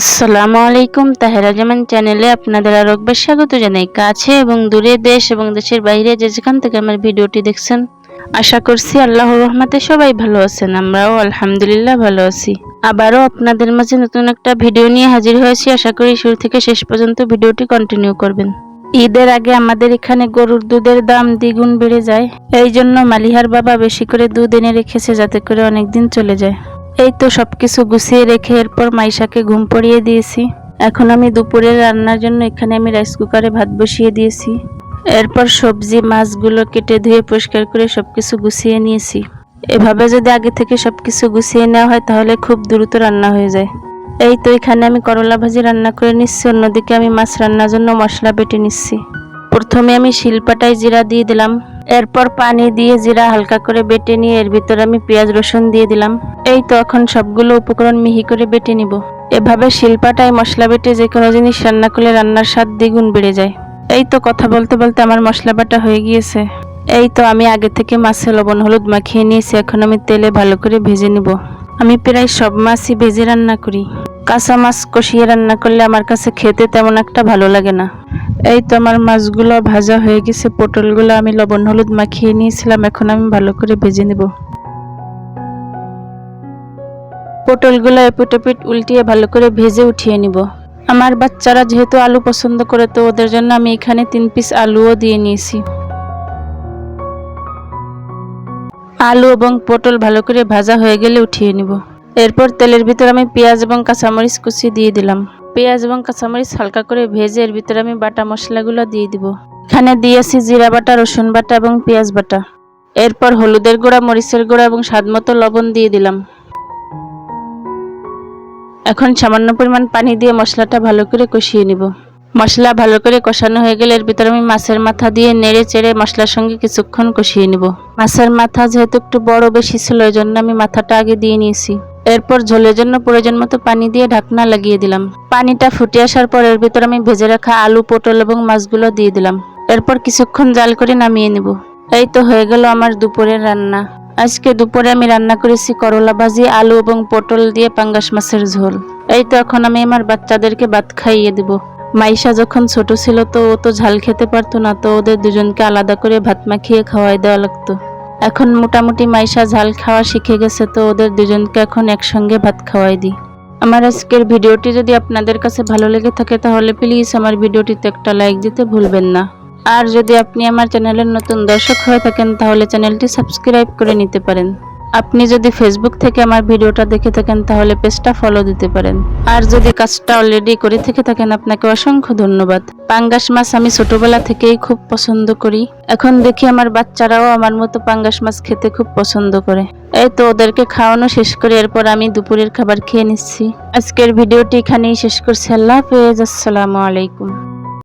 আসসালামু আলাইকুম, তাহেরা জামান চ্যানেলে আপনাদের আরও একবার স্বাগত জানাই। কাছে এবং দূরে দেশ এবং দেশের বাইরে যে যেখান থেকে আমার ভিডিওটি দেখছেন, আশা করছি আল্লাহর রহমতে সবাই ভালো আছেন, আমরাও আলহামদুলিল্লাহ ভালো আছি। আবারও আপনাদের মাঝে নতুন একটা ভিডিও নিয়ে হাজির হয়েছি, আশা করি শুরু থেকে শেষ পর্যন্ত ভিডিওটি কন্টিনিউ করবেন। ঈদের আগে আমাদের এখানে গরুর দুধের দাম দ্বিগুণ বেড়ে যায় এই জন্য মালিহার বাবা বেশি করে দুধ এনে রেখেছে যাতে করে অনেক দিন চলে যায়। এই তো সব কিছু গুছিয়ে রেখে এরপর মাইশাকে ঘুম পড়িয়ে দিয়েছি। এখন আমি দুপুরের রান্নার জন্য এখানে আমি রাইস কুকারে ভাত বসিয়ে দিয়েছি। এরপর সবজি, মাছগুলো কেটে ধুয়ে পরিষ্কার করে সব কিছু গুছিয়ে নিয়েছি। এভাবে যদি আগে থেকে সব কিছু গুছিয়ে নেওয়া হয়, তাহলে খুব দ্রুত রান্না হয়ে যায়। এই তো এখানে আমি করলা ভাজি রান্না করে নিচ্ছি, অন্যদিকে আমি মাছ রান্নার জন্য মশলা বেটে নিচ্ছি। প্রথমে আমি শিলপাটায় জিরা দিয়ে দিলাম। এরপর পানি দিয়ে জিরা হালকা করে বেটে নিয়ে এর ভিতরে আমি পেঁয়াজ, রসুন দিয়ে দিলাম। এই তো এখন সবগুলো উপকরণ মিহি করে বেটে নিব। এভাবে শিলপাটায় মশলা বেটে যে কোনো জিনিস রান্না করলে রান্নার স্বাদ দ্বিগুণ বেড়ে যায়। এই তো কথা বলতে বলতে আমার মশলা বাটা হয়ে গিয়েছে। এই তো আমি আগে থেকে মাছে লবণ হলুদ মাখিয়ে নিয়েছি, এখন আমি তেলে ভালো করে ভেজে নিব। আমি প্রায় সব মাছই ভেজে রান্না করি। কাঁচা মাছ কষিয়ে রান্না করলে আমার কাছে খেতে তেমন একটা ভালো লাগে না। এই তো আমার মাছগুলো ভাজা হয়ে গেছে, পটলগুলো আমি লবণ হলুদ মাখিয়ে নিয়েছিলাম, এখন আমি ভালো করে ভেজে নেব। পটলগুলো এপিট উল্টিয়ে ভালো করে ভেজে উঠিয়ে নিব। আমার বাচ্চারা যেহেতু আলু পছন্দ করে, তো ওদের জন্য আমি এখানে তিন পিস আলুও দিয়ে নিয়েছি। আলু এবং পটল ভালো করে ভাজা হয়ে গেলে উঠিয়ে নিব। এরপর তেলের ভিতর আমি পেঁয়াজ এবং কাঁচামরিচ কুচি দিয়ে দিলাম। পেঁয়াজ এবং কাঁচামরিচ হালকা করে ভেজে এর ভিতরে আমি বাটা মশলাগুলো দিয়ে দিব। এখানে দিয়েছি জিরা বাটা, রসুন বাটা এবং পেঁয়াজ বাটা। এরপর হলুদের গুঁড়া, মরিচের গুঁড়া এবং স্বাদমতো লবণ দিয়ে দিলাম। এখন সামান্য পরিমাণ পানি দিয়ে মশলাটা ভালো করে কষিয়ে নিব। মশলা ভালো করে কষানো হয়ে গেলে এর ভিতরে আমি মাছের মাথা দিয়ে নেড়ে চেড়ে মশলার সঙ্গে কিছুক্ষণ কষিয়ে নিব। মাছের মাথা যেহেতু একটু বড় বেশি ছিল এই জন্য আমি মাথাটা আগে দিয়ে নিয়েছি। এরপর ঝোলের জন্য প্রয়োজন মতো পানি দিয়ে ঢাকনা লাগিয়ে দিলাম। পানিটা ফুটে আসার পর এর ভিতর আমি ভেজে রাখা আলু, পটল এবং মাছগুলো দিয়ে দিলাম। এরপর কিছুক্ষণ জাল করে নামিয়ে নিব। এই তো হয়ে গেল আমার দুপুরের রান্না। আজকে দুপুরে আমি রান্না করেছি করলা ভাজি, আলু এবং পটল দিয়ে পাঙ্গাস মাছের ঝোল। এই তো এখন আমি আমার বাচ্চাদেরকে ভাত খাইয়ে দিব। মাইশা যখন ছোট ছিল তো ও তো ঝাল খেতে পারতো না, তো ওদের দুজনকে আলাদা করে ভাত মাখিয়ে খাওয়াই দেওয়া লাগতো। এখন মোটামুটি মাইশা ঝাল খাওয়া শিখে গেছে, তো ওদের দুজনকে এখন একসঙ্গে ভাত খাওয়াই দিই। আমার আজকের ভিডিওটি যদি আপনাদের কাছে ভালো লেগে থাকে, তাহলে প্লিজ আমার ভিডিওটিতে একটা লাইক দিতে ভুলবেন না। আর যদি আপনি আমার চ্যানেলের নতুন দর্শক হয়ে থাকেন, তাহলে চ্যানেলটি সাবস্ক্রাইব করে নিতে পারেন। আপনি যদি ফেসবুক থেকে আমার ভিডিওটা দেখে থাকেন, তাহলে পেজটা ফলো দিতে পারেন। আর যদি কাজটা অলরেডি করে থেকে থাকেন, আপনাকে অসংখ্য ধন্যবাদ। পাঙ্গাস মাছ আমি ছোটবেলা থেকেই খুব পছন্দ করি। এখন দেখি আমার বাচ্চারাও আমার মতো পাঙ্গাস মাছ খেতে খুব পছন্দ করে। এই তো ওদেরকে খাওয়ানো শেষ করে, এরপর আমি দুপুরের খাবার খেয়ে নিচ্ছি। আজকের ভিডিওটি এখানেই শেষ করছি। আল্লাহ হাফেজ, আসসালামু আলাইকুম।